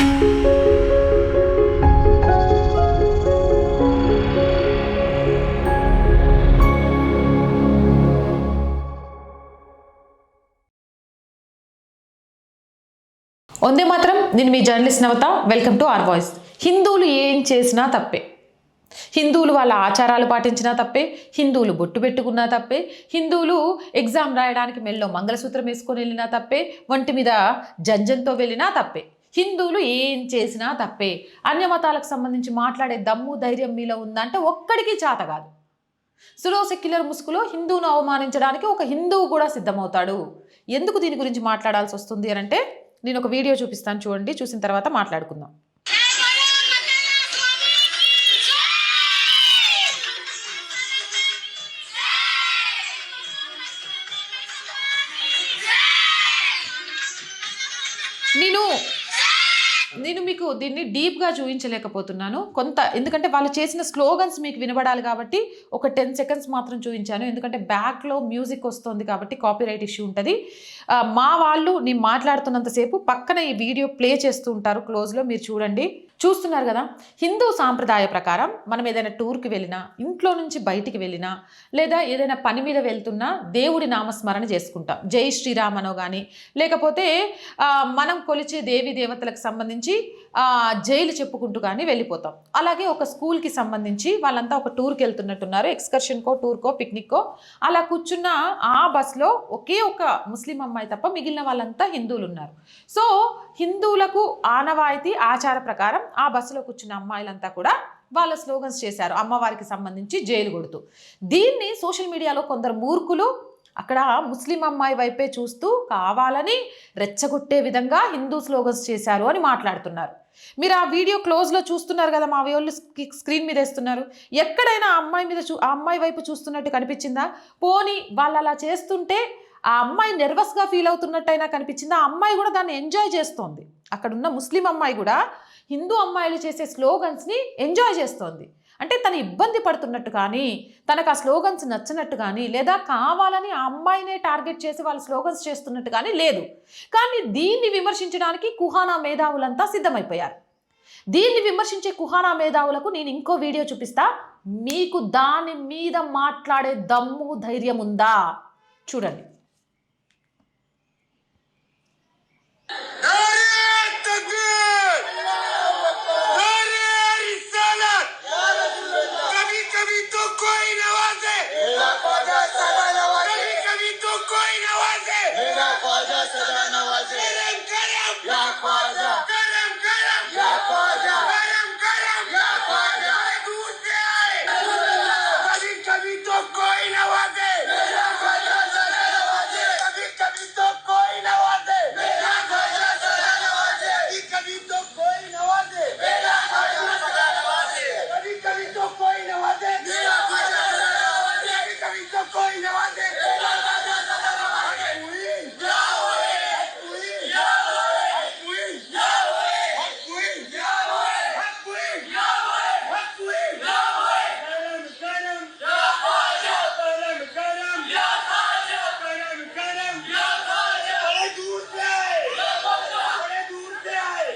వందే మాత్రం. నేను మీ journalist Navata. Welcome to R voice. హిందువులు ఏం చేసినా తప్పే. హిందువులు వాళ్ళ ఆచారాలు పాటించినా తప్పే. హిందువులు బొట్టు పెట్టుకున్నా తప్పే. హిందువులు ఎగ్జామ్ రాయడానికి మెల్లో మంగళసూత్రం వేసుకొని వెళ్ళినా తప్పే. వంటి మీద జంజంతో వెళ్ళినా తప్పే. హిందువులు ఏం చేసినా తప్పే. అన్య మతాలకు సంబంధించి మాట్లాడే దమ్ము ధైర్యం మీలో ఉందంటే ఒక్కడికి చేత కాదు. సులో సెక్యులర్ ముసుగులో హిందువును అవమానించడానికి ఒక హిందువు కూడా సిద్ధమవుతాడు. ఎందుకు దీని గురించి మాట్లాడాల్సి వస్తుంది అని అంటే నేను ఒక వీడియో చూపిస్తాను చూడండి చూసిన తర్వాత మాట్లాడుకుందాం. దీన్ని డీప్గా చూపించలేకపోతున్నాను. కొంత ఎందుకంటే వాళ్ళు చేసిన స్లోగన్స్ మీకు వినబడాలి కాబట్టి ఒక టెన్ సెకండ్స్ మాత్రం చూపించాను. ఎందుకంటే బ్యాక్లో మ్యూజిక్ వస్తుంది కాబట్టి కాపీరైట్ ఇష్యూ ఉంటుంది. మా వాళ్ళు నేను మాట్లాడుతున్నంతసేపు పక్కన ఈ వీడియో ప్లే చేస్తూ ఉంటారు. క్లోజ్లో మీరు చూడండి. చూస్తున్నారు కదా హిందూ సాంప్రదాయ ప్రకారం మనం ఏదైనా టూర్కి వెళ్ళినా ఇంట్లో నుంచి బయటికి వెళ్ళినా లేదా ఏదైనా పని మీద వెళ్తున్నా దేవుడి నామస్మరణ చేసుకుంటాం. జై శ్రీరామ్ అనో కానీ లేకపోతే మనం కొలిచే దేవి దేవతలకు సంబంధించి జైలు చెప్పుకుంటూ కానీ వెళ్ళిపోతాం. అలాగే ఒక స్కూల్కి సంబంధించి వాళ్ళంతా ఒక టూర్కి వెళ్తున్నట్టున్నారు. ఎక్స్కర్షన్కో టూర్కో పిక్నిక్కో అలా కూర్చున్న ఆ బస్లో ఒకే ఒక ముస్లిం అమ్మాయి తప్ప మిగిలిన వాళ్ళంతా హిందువులు ఉన్నారు సో హిందువులకు ఆనవాయితీ ఆచార ప్రకారం ఆ బస్సులో కూర్చున్న అమ్మాయిలంతా కూడా వాళ్ళ స్లోగన్స్ చేశారు. అమ్మవారికి సంబంధించి జైలు కొడుతూ. దీన్ని సోషల్ మీడియాలో కొందరు మూర్ఖులు అక్కడ ముస్లిం అమ్మాయి వైపే చూస్తూ కావాలని రెచ్చగొట్టే విధంగా హిందూ స్లోగన్స్ చేశారు అని మాట్లాడుతున్నారు. మీరు ఆ వీడియో క్లోజ్లో చూస్తున్నారు కదా మా వాళ్ళు స్క్రీన్ మీద వేస్తున్నారు. ఎక్కడైనా అమ్మాయి మీద చూ ఆ అమ్మాయి వైపు చూస్తున్నట్టు కనిపించిందా? పోనీ వాళ్ళు అలా చేస్తుంటే ఆ అమ్మాయి నెర్వస్గా ఫీల్ అవుతున్నట్టయినా కనిపించింది. ఆ అమ్మాయి కూడా దాన్ని ఎంజాయ్ చేస్తోంది. అక్కడ ఉన్న ముస్లిం అమ్మాయి కూడా హిందూ అమ్మాయిలు చేసే స్లోగన్స్ని ఎంజాయ్ చేస్తోంది. అంటే తను ఇబ్బంది పడుతున్నట్టు కానీ తనకు ఆ స్లోగన్స్ నచ్చినట్టు కానీ లేదా కావాలని ఆ అమ్మాయినే టార్గెట్ చేసి వాళ్ళు స్లోగన్స్ చేస్తున్నట్టు కానీ లేదు. కానీ దీన్ని విమర్శించడానికి కుహానా మేధావులంతా సిద్ధమైపోయారు. దీన్ని విమర్శించే కుహానా మేధావులకు నేను ఇంకో వీడియో చూపిస్తా. మీకు దాని మీద మాట్లాడే దమ్ము ధైర్యం ఉందా? చూడండి. कभी कभी तो कोई नवाजे दूर से आए बड़े दूर से आए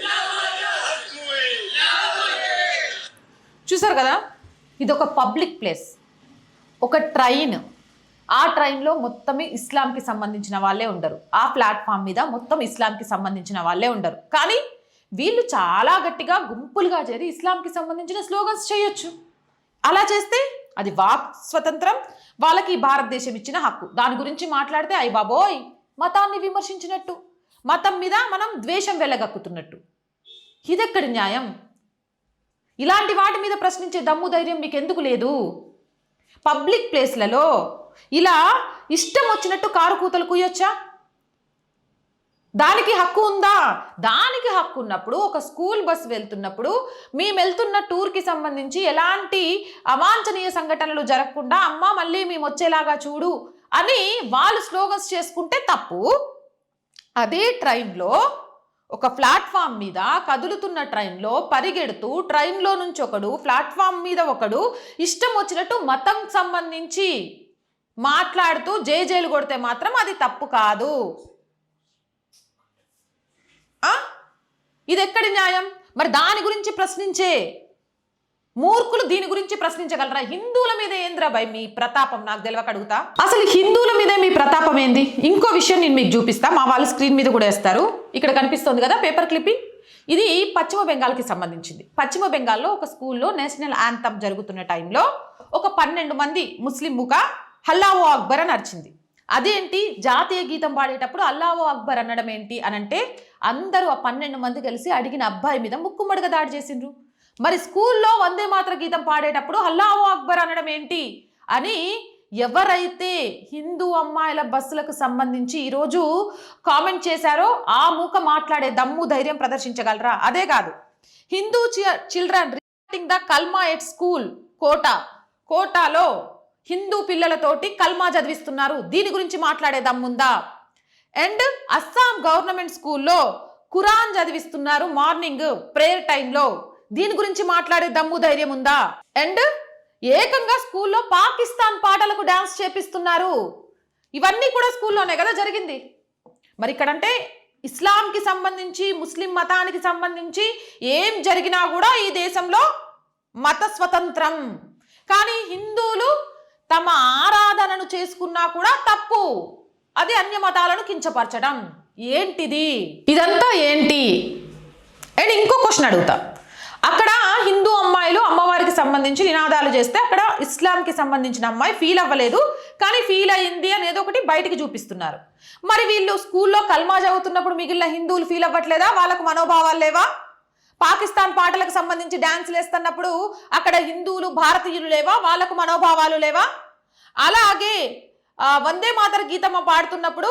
చూసారు కదా ఇది ఒక పబ్లిక్ ప్లేస్ ఒక ట్రైన్ ఆ ట్రైన్లో మొత్తం ఇస్లాంకి సంబంధించిన వాళ్ళే ఉండరు. ఆ ప్లాట్ఫామ్ మీద మొత్తం ఇస్లాంకి సంబంధించిన వాళ్ళే ఉండరు. కానీ వీళ్ళు చాలా గట్టిగా గుంపులుగా చేరి ఇస్లాంకి సంబంధించిన స్లోగన్స్ చేయొచ్చు. అలా చేస్తే అది వాక్ స్వతంత్రం వాళ్ళకి భారతదేశం ఇచ్చిన హక్కు. దాని గురించి మాట్లాడితే అయ్యి బాబోయ్ మతాన్ని విమర్శించినట్టు. మతం మీద మనం ద్వేషం వెళ్ళగక్కుతున్నట్టు ఇదెక్కడి న్యాయం? ఇలాంటి వాటి మీద ప్రశ్నించే దమ్ము ధైర్యం మీకు ఎందుకు లేదు? పబ్లిక్ ప్లేస్లలో ఇలా ఇష్టం వచ్చినట్టు కారు కూతలు కూయొచ్చా దానికి హక్కు ఉందా? దానికి హక్కు ఉన్నప్పుడు ఒక స్కూల్ బస్ వెళ్తున్నప్పుడు మేము వెళ్తున్న టూర్కి సంబంధించి ఎలాంటి అవాంఛనీయ సంఘటనలు జరగకుండా అమ్మ మళ్ళీ మేము వచ్చేలాగా చూడు అని వాళ్ళు స్లోగన్స్ చేసుకుంటే తప్పు. అదే ట్రైన్లో ఒక ప్లాట్ఫామ్ మీద కదులుతున్న ట్రైన్లో పరిగెడుతూ ట్రైన్లో నుంచి ఒకడు ప్లాట్ఫామ్ మీద ఒకడు ఇష్టం వచ్చినట్టు మతం సంబంధించి మాట్లాడుతూ జేజేలు కొడితే మాత్రం అది తప్పు కాదు. ఇది ఎక్కడి న్యాయం? మరి దాని గురించి ప్రశ్నించే మూర్ఖులు దీని గురించి ప్రశ్నించగలరా? హిందువుల మీద ఏంద్రా భయ్ మీ ప్రతాపం? నాకు తెలియక అడుగుతా. అసలు హిందువుల మీదే మీ ప్రతాపం ఏంది? ఇంకో విషయం నేను మీకు చూపిస్తా. మా వాళ్ళు స్క్రీన్ మీద కూడా వేస్తారు. ఇక్కడ కనిపిస్తుంది కదా పేపర్ క్లిప్పింగ్? ఇది పశ్చిమ బెంగాల్కి సంబంధించింది. పశ్చిమ బెంగాల్లో ఒక స్కూల్లో నేషనల్ యాంథమ్ జరుగుతున్న టైంలో ఒక పన్నెండు మంది ముస్లిం ముఖ హల్లావో అక్బర్ అని అరిచింది. అదేంటి? జాతీయ గీతం పాడేటప్పుడు అల్లావో అక్బర్ అనడం ఏంటి అని అంటే అందరూ ఆ పన్నెండు మంది కలిసి అడిగిన అబ్బాయి మీద ముక్కుమడుగా దాడి చేసిండ్రు. మరి స్కూల్లో వందే మాత్ర గీతం పాడేటప్పుడు అల్లాహో అక్బర్ అనడం ఏంటి? అని ఎవరైతే హిందూ అమ్మాయిల బస్సులకు సంబంధించి ఈరోజు కామెంట్ చేశారో ఆ మూక మాట్లాడే దమ్ము ధైర్యం ప్రదర్శించగలరా? అదే కాదు. Hindu children reacting the kalma at school Kota. కోటాలో హిందూ పిల్లలతోటి కల్మా చదివిస్తున్నారు. దీని గురించి మాట్లాడే దమ్ముందా? అండ్ అస్సాం గవర్నమెంట్ స్కూల్లో ఖురాన్ చదివిస్తున్నారు మార్నింగ్ ప్రేయర్ టైంలో. దీని గురించి మాట్లాడే దమ్ము ధైర్యం ఉందా? అండ్ ఏకంగా స్కూల్లో పాకిస్తాన్ పాటలకు డాన్స్ చేపిస్తున్నారు. ఇవన్నీ కూడా స్కూల్లోనే కదా జరిగింది. మరి ఇక్కడంటే ఇస్లాంకి సంబంధించి ముస్లిం మతానికి సంబంధించి ఏం జరిగినా కూడా ఈ దేశంలో మత స్వతంత్రం. కానీ హిందువులు తమ ఆరాధనను చేసుకున్నా కూడా తప్పు. అది అన్య మతాలను కించపరచడం. ఏంటిది? ఇదంతా ఏంటి? అండ్ ఇంకో క్వశ్చన్ అడుగుతా. అక్కడ హిందూ అమ్మాయిలు అమ్మవారికి సంబంధించి నినాదాలు చేస్తే అక్కడ ఇస్లాంకి సంబంధించిన అమ్మాయి ఫీల్ అవ్వలేదు. కానీ ఫీల్ అయ్యింది అనేది ఒకటి బయటికి చూపిస్తున్నారు. మరి వీళ్ళు స్కూల్లో కల్మా చదువుతున్నప్పుడు మిగిలిన హిందువులు ఫీల్ అవ్వట్లేదా? వాళ్ళకు మనోభావాలు లేవా? పాకిస్తాన్ పాటలకు సంబంధించి డ్యాన్సులు వేస్తున్నప్పుడు అక్కడ హిందువులు భారతీయులు లేవా? వాళ్ళకు మనోభావాలు లేవా? అలాగే వందే మాతర గీతమ్మ పాడుతున్నప్పుడు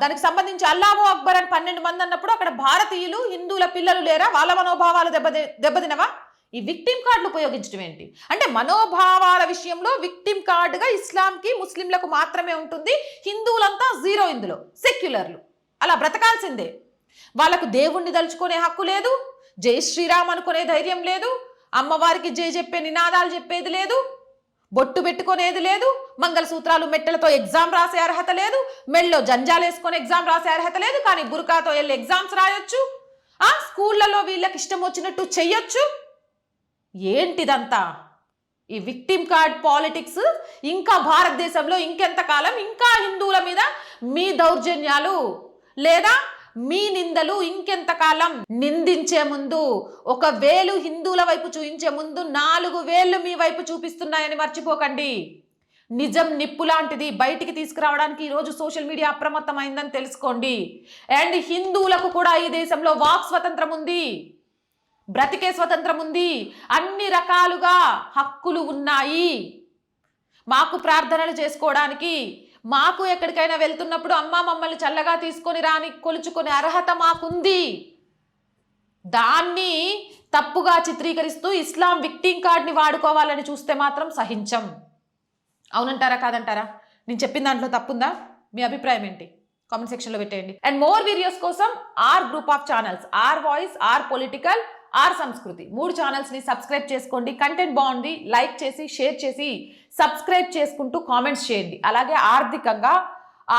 దానికి సంబంధించి అల్లాహో అక్బర్ అని పన్నెండు మంది అన్నప్పుడు అక్కడ భారతీయులు హిందువుల పిల్లలు లేరా? వాళ్ళ మనోభావాలు దెబ్బ దెబ్బతినవా? ఈ విక్టిమ్ కార్డులు ఉపయోగించడం ఏంటి? అంటే మనోభావాల విషయంలో విక్టిమ్ కార్డుగా ఇస్లాంకి ముస్లింలకు మాత్రమే ఉంటుంది. హిందువులంతా జీరో ఇందులో సెక్యులర్లు. అలా బ్రతకాల్సిందే. వాళ్ళకు దేవుణ్ణి దలుచుకునే హక్కు లేదు. జై శ్రీరామ్ అనుకునే ధైర్యం లేదు. అమ్మవారికి జై చెప్పే నినాదాలు చెప్పేది లేదు. బొట్టు పెట్టుకునేది లేదు మంగళసూత్రాలు మెట్టెలతో ఎగ్జామ్ రాసే అర్హత లేదు మెళ్ళలో జంజాలు వేసుకొని ఎగ్జామ్ రాసే అర్హత లేదు కానీ బురకాతో వెళ్ళి ఎగ్జామ్స్ రాయొచ్చు. ఆ స్కూళ్ళలో వీళ్ళకి ఇష్టం వచ్చినట్టు చెయ్యొచ్చు. ఏంటిదంతా? ఈ విక్టిమ్ కార్డ్ పాలిటిక్స్ ఇంకా భారతదేశంలో ఇంకెంతకాలం ఇంకా హిందువుల మీద మీ దౌర్జన్యాలు లేదా మీ నిందలు ఇంకెంతకాలం నిందించే ముందు ఒక వేలు హిందువుల వైపు చూపించే ముందు నాలుగు వేళ్ళు మీ వైపు చూపిస్తున్నాయని మర్చిపోకండి. నిజం నిప్పు లాంటిది బయటికి తీసుకురావడానికి ఈరోజు సోషల్ మీడియా అప్రమత్తమైందని తెలుసుకోండి. అండ్ హిందువులకు కూడా ఈ దేశంలో వాక్ స్వతంత్రం ఉంది. బ్రతికే స్వతంత్రం ఉంది. అన్ని రకాలుగా హక్కులు ఉన్నాయి. మాకు ప్రార్థనలు చేసుకోవడానికి మాకు ఎక్కడికైనా వెళ్తున్నప్పుడు అమ్మ మమ్మల్ని చల్లగా తీసుకొని రాని కొలుచుకునే అర్హత మాకుంది. దాన్ని తప్పుగా చిత్రీకరిస్తూ ఇస్లాం విక్టింగ్ కార్డ్ని వాడుకోవాలని చూస్తే మాత్రం సహించం. అవునంటారా కాదంటారా? నేను చెప్పిన దాంట్లో తప్పుందా? మీ అభిప్రాయం ఏంటి? కామెంట్ సెక్షన్లో పెట్టేయండి. అండ్ మోర్ వీడియోస్ కోసం R group of channels R voice R political R Samskriti. మూడు ఛానల్స్ని సబ్స్క్రైబ్ చేసుకోండి కంటెంట్ బాగుంది లైక్ చేసి షేర్ చేసి సబ్స్క్రైబ్ చేసుకుంటూ కామెంట్స్ చేయండి. అలాగే ఆర్థికంగా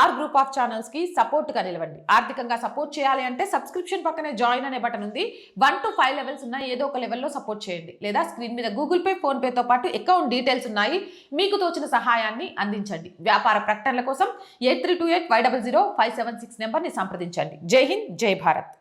ఆర్ గ్రూప్ ఆఫ్ ఛానల్స్కి సపోర్ట్గా నిలవండి. ఆర్థికంగా సపోర్ట్ చేయాలి అంటే సబ్స్క్రిప్షన్ పక్కనే జాయిన్ అనే బటన్ ఉంది. వన్ టు ఫైవ్ లెవెల్స్ ఉన్నాయి ఏదో ఒక లెవెల్లో సపోర్ట్ చేయండి. లేదా స్క్రీన్ మీద గూగుల్ పే ఫోన్పేతో పాటు అకౌంట్ డీటెయిల్స్ ఉన్నాయి. మీకు తోచిన సహాయాన్ని అందించండి. వ్యాపార ప్రకటనల కోసం eight three two eight five double zero five seven six నెంబర్ని సంప్రదించండి. జై హింద్ జై భారత్.